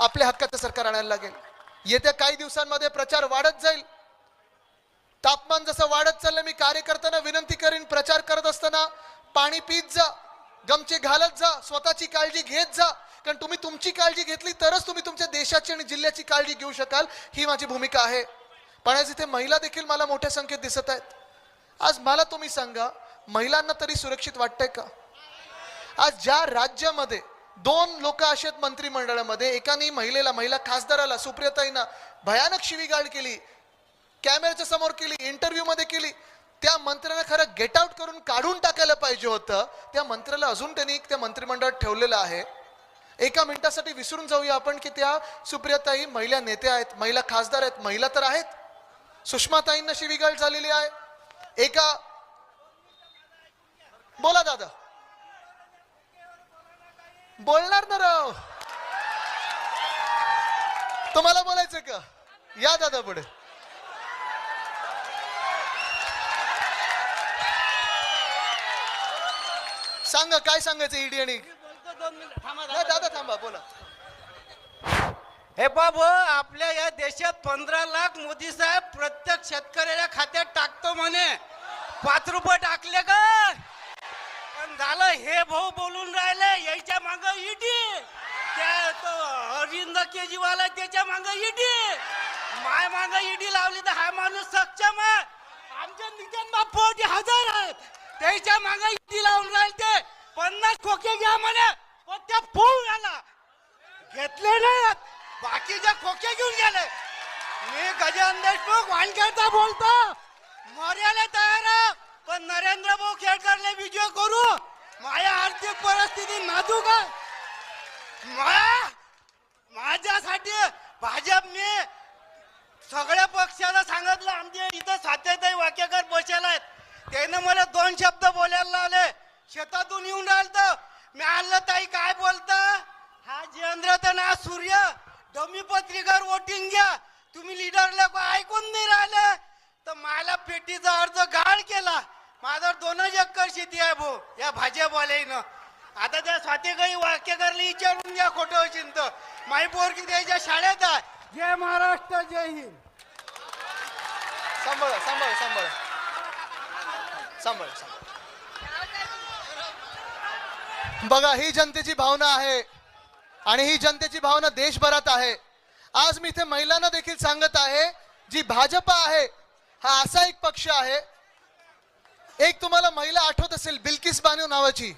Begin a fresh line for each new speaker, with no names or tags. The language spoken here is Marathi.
आपल्या हक्काचं सरकार आणायला लागेल. येत्या काही दिवसांमध्ये प्रचार वाढत जाईल. तापमान जसं वाढत चाललं मी कार्यकर्त्यांना विनंती करीन प्रचार करत असताना पाणी पीत जा गमचे घालत जा स्वतःची काळजी घेत जा. कारण तुम्ही तुमची काळजी घेतली तरच तुम्ही तुमच्या देशाची आणि जिल्ह्याची काळजी घेऊ शकाल ही माझी भूमिका आहे. पण आज इथे महिला देखील मला मोठ्या संख्येत दिसत आहेत. आज मला तुम्ही सांगा महिलांना तरी सुरक्षित वाटतंय का? आज ज्या राज्यामध्ये दोन लोक असे आहेत मंत्रिमंडळामध्ये. एकाने महिलेला महिला खासदाराला सुप्रियताईंना भयानक शिवीगाळ केली. कॅमेऱ्याच्या समोर केली इंटरव्ह्यूमध्ये केली. त्या मंत्र्याला खरं गेट आउट करून काढून टाकायला पाहिजे होतं. त्या मंत्र्याला अजून त्यांनी त्या मंत्रिमंडळात ठेवलेलं आहे. एका मिनिटासाठी विसरून जाऊया आपण की त्या सुप्रियाताई महिला नेत्या आहेत महिला खासदार आहेत महिला तर आहेत. सुषमाताईंना शिवीगाळ झालेली आहे. एका बोला दादा. बोलणार ना राव. तुम्हाला बोलायचं का? या दादा पुढे. सांगा काय सांगायचं ईडी आणि नाही, दादा थांबा बोला.
हे बाबू आपल्या या देशात पंधरा लाख मोदी साहेब प्रत्येक शेतकऱ्याच्या खात्यात टाकतो म्हणे. पाच रुपये टाकले का? झालं हे भाऊ बोलून राहिले यायच्या माग इटी त्या तो अरविंद केजरीवाल आहे त्याच्या माग इटी माय माग इटी लावली तर हा माणूस सक्षम आहे. आमच्या नितीन बापू हजार आहेत. त्याच्या माग इटी लावून राहिले ते. पन्नास खोके घ्या म्हणे पण त्या फोन झाला घेतले नाही. बाकीच्या खोके घेऊन गेले. मी गजानन देशमुख वानखेडचा बोलतो. मर्याला तयार आहे. पण नरेंद्र भाऊ खेडकरले विजय करू माझ्या आर्थिक परिस्थिती नाजूक आहे. मा- माझ्यासाठी भाजपने सगळ्या पक्षाला सांगितलं आमचे इथं सात्यताई वाक्यकर बसेल आहेत. त्यानं मला दोन शब्द बोलायला लावले. शेतातून येऊन राहिलं मी आणलं ताई काय बोलता? हा जयंद्र तर ना सूर्य. डमी पत्रिकावर वोटिंग घ्या. तुम्ही लिडरला ऐकून नाही राहिले. तर मला पेटीचा अर्ज गाळ केला. माझा दोनच एकर शेती आहे भाऊ. या भाजपवाल्यानं आता त्या स्वातीकाई वाक्यकरला विचारून घ्या खोटं चिंत. माई पोरकी त्याच्या शाळेत आहे. जय महाराष्ट्र जय हिंद.
सांभाळा सांभाळा सांभाळा. सांभाळा सांभाळा. बघा ही जनतेची भावना आहे आणि ही जनतेची भावना देशभरात आहे. आज मी इथे महिलांना देखील सांगत आहे जी भाजप आहे हा असा एक पक्ष आहे एक तुम्हाला महिला आठवत असेल बिल्किस बानू नावाची.